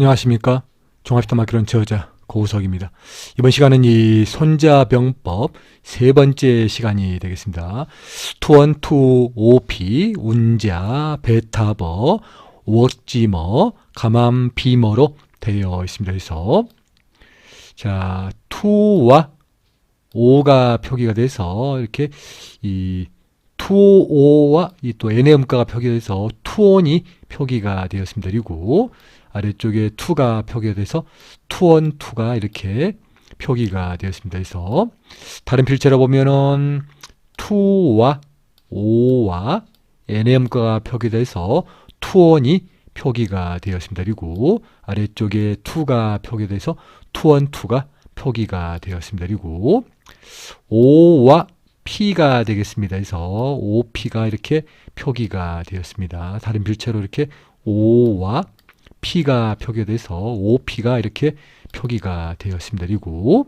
안녕하십니까. 종합시타 마키론 저자 고우석입니다. 이번 시간은 이 손자병법 세 번째 시간이 되겠습니다. 투원투 오피, 운자, 베타버, 웍지머, 가맘비머로 되어 있습니다. 그래서 자 투와 오가 표기가 돼서 이렇게 이 투오와 이또 n의 음가가 표기가 돼서 투온이 표기가 되었습니다. 그리고 아래쪽에 투가 표기가 돼서 투원 투가 이렇게 표기가 되었습니다. 그래서 다른 필체로 보면은 투와 오와 음가가 표기돼서 투원이 표기가 되었습니다. 그리고 아래쪽에 투가 표기돼서 투원 투가 표기가 되었습니다. 그리고 오와 P가 되겠습니다. 그래서 OP가 이렇게 표기가 되었습니다. 다른 필체로 이렇게 O와 P가 표기돼서 OP가 이렇게 표기가 되었습니다. 그리고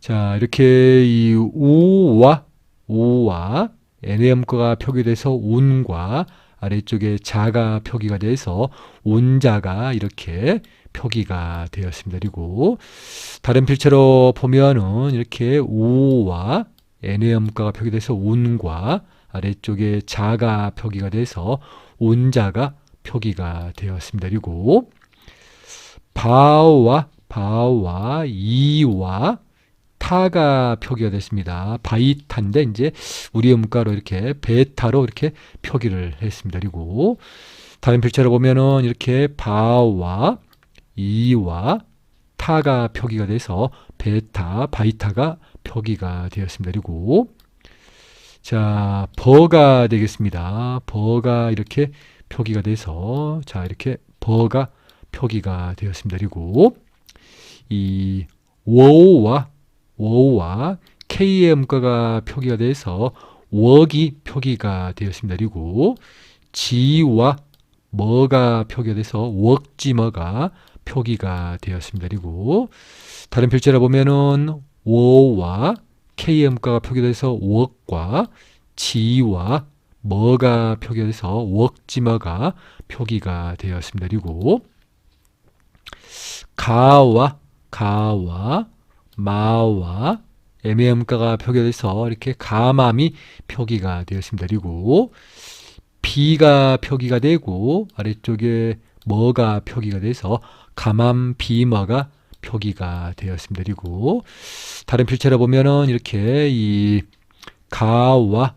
자 이렇게 이 우와 우와 NM거가 표기돼서 운과 아래쪽에 자가 표기가 돼서 운자가 이렇게 표기가 되었습니다. 그리고 다른 필체로 보면은 이렇게 우와 음가가 표기돼서 운과 아래쪽에 자가 표기가 돼서 운자가 표기가 되었습니다. 그리고 바와 바와 이와 타가 표기가 됐습니다. 바이타인데 이제 우리 음가로 이렇게 베타로 이렇게 표기를 했습니다. 그리고 다른 필체로 보면은 이렇게 바와 이와 타가 표기가 돼서 베타 바이타가 표기가 되었습니다. 그리고 자 버가 되겠습니다. 버가 이렇게 표기가 돼서 자 이렇게 버가 표기가 되었습니다. 그리고 이 워와 워와 K의 음가가 표기가 돼서 웍이 표기가 되었습니다. 그리고 지와 뭐가 표기가 돼서 웍지머가 표기가 되었습니다. 그리고 다른 필체로 보면은 워와 K의 음가가 표기돼서 웍과 지와 뭐가 표기돼서 웍지머가 표기가 되었습니다. 그리고 가와 가와 마와 음가가 표기돼서 이렇게 가맘이 표기가 되었습니다. 그리고 비가 표기가 되고 아래쪽에 뭐가 표기가 돼서 가맘 비머가 표기가 되었습니다. 그리고 다른 필체로 보면은 이렇게 이 가와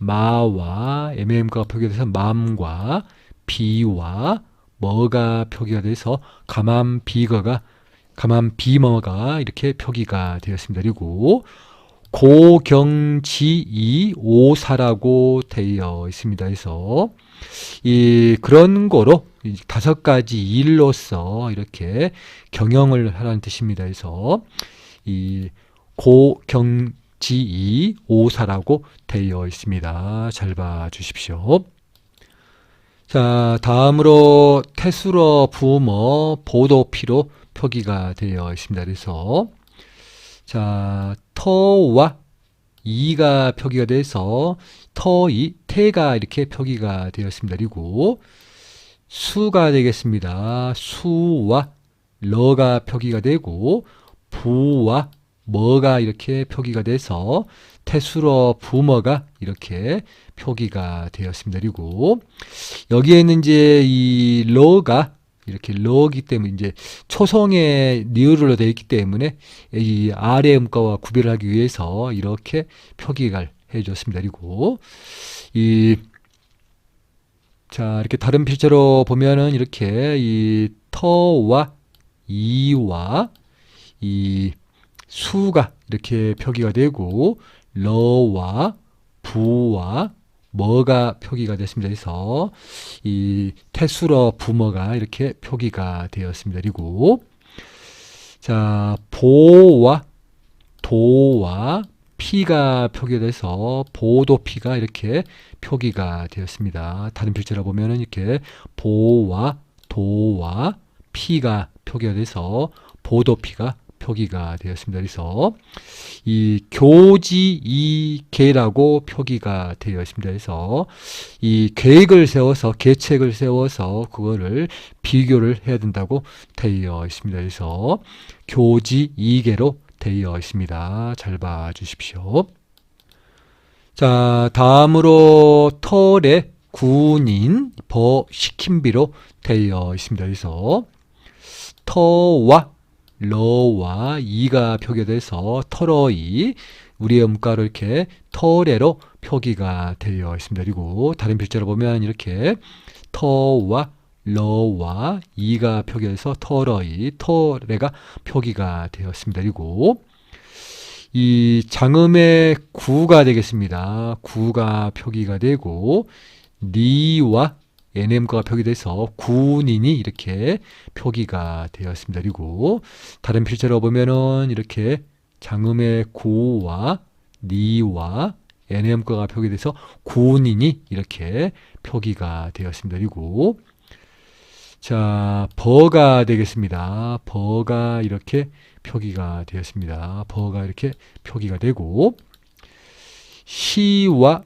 마와 MM가 표기돼서 맘과 비와 뭐가 표기가 돼서 가만 비거가 가만 비머가 이렇게 표기가 되었습니다. 그리고 고경지이 오사라고 되어 있습니다. 그래서 이 그런 거로 다섯 가지 일로서 이렇게 경영을 하라는 뜻입니다. 그래서 이 고경 지이 오사라고 되어 있습니다. 잘 봐 주십시오. 자, 다음으로 태수러 부모 보도피로 표기가 되어 있습니다. 그래서 자, 터와 이가 표기가 돼서 터이 태가 이렇게 표기가 되었습니다. 그리고 수가 되겠습니다. 수와 러가 표기가 되고 부와 뭐가 이렇게 표기가 돼서 태수러 부머가 이렇게 표기가 되었습니다. 그리고 여기에는 이제 이 러가 이렇게 러기 때문에 이제 초성의 니으로 되어 있기 때문에 이 아래 음가와 구별을 하기 위해서 이렇게 표기를 해줬습니다. 그리고 이 자, 이렇게 다른 필체로 보면은 이렇게 이 터와 이와 이 수가 이렇게 표기가 되고 러와 부와 뭐가 표기가 됐습니다. 그래서 이 태수러 부모가 이렇게 표기가 되었습니다. 그리고 자 보와 도와 피가 표기돼서 보도피가 이렇게 표기가 되었습니다. 다른 필체로 보면은 이렇게 보와 도와 피가 표기가 돼서 보도피가 표기가 되었습니다. 그래서 이 교지 이계라고 표기가 되어 있습니다. 그래서 이 계획을 세워서 계책을 세워서 그거를 비교를 해야 된다고 되어 있습니다. 그래서 교지 이계로 되어 있습니다. 잘 봐 주십시오. 자, 다음으로 털의 군인 버시킨비로 되어 있습니다. 그래서 터와 러와 이가 표기돼서 털어이 우리의 음가로 이렇게 털에로 표기가 되어 있습니다. 그리고 다른 필자로 보면 이렇게 터와 러와 이가 표기돼서 털어이 털에가 표기가 되었습니다. 그리고 이 장음의 구가 되겠습니다. 구가 표기가 되고 니와 NM과 표기돼서 군인이 이렇게 표기가 되었습니다. 그리고 다른 필자로 보면은 이렇게 장음의 고와 니와 NM과가 표기돼서 군인이 이렇게 표기가 되었습니다. 그리고 자, 버가 되겠습니다. 버가 이렇게 표기가 되었습니다. 버가 이렇게 표기가 되고 시와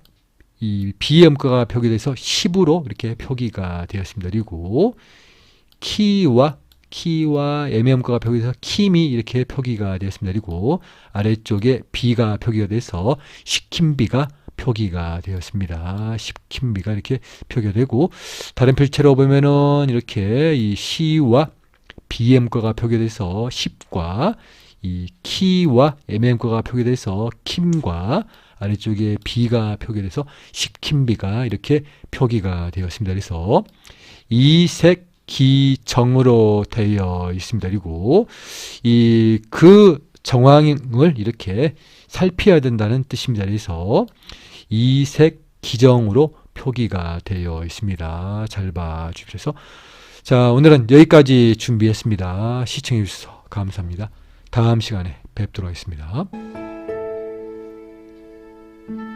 이 비음가가 표기돼서 10으로 이렇게 표기가 되었습니다. 그리고 키와 키와 애매음가가 표기돼서 킴이 이렇게 표기가 되었습니다. 그리고 아래쪽에 비가 표기가 돼서 시킴비가 표기가 되었습니다. 시킴비가 이렇게 표기가 되고 다른 필체로 보면은 이렇게 이 시와 비음가가 표기돼서 10과 이 키와 MM과가 표기돼서 킴과 아래쪽에 비가 표기돼서 시킴비가 이렇게 표기가 되었습니다. 그래서 이색 기정으로 되어 있습니다. 그리고 이 그 정황을 이렇게 살펴야 된다는 뜻입니다. 그래서 이색 기정으로 표기가 되어 있습니다. 잘 봐 주십시오. 자, 오늘은 여기까지 준비했습니다. 시청해 주셔서 감사합니다. 다음 시간에 뵙도록 하겠습니다. Thank you.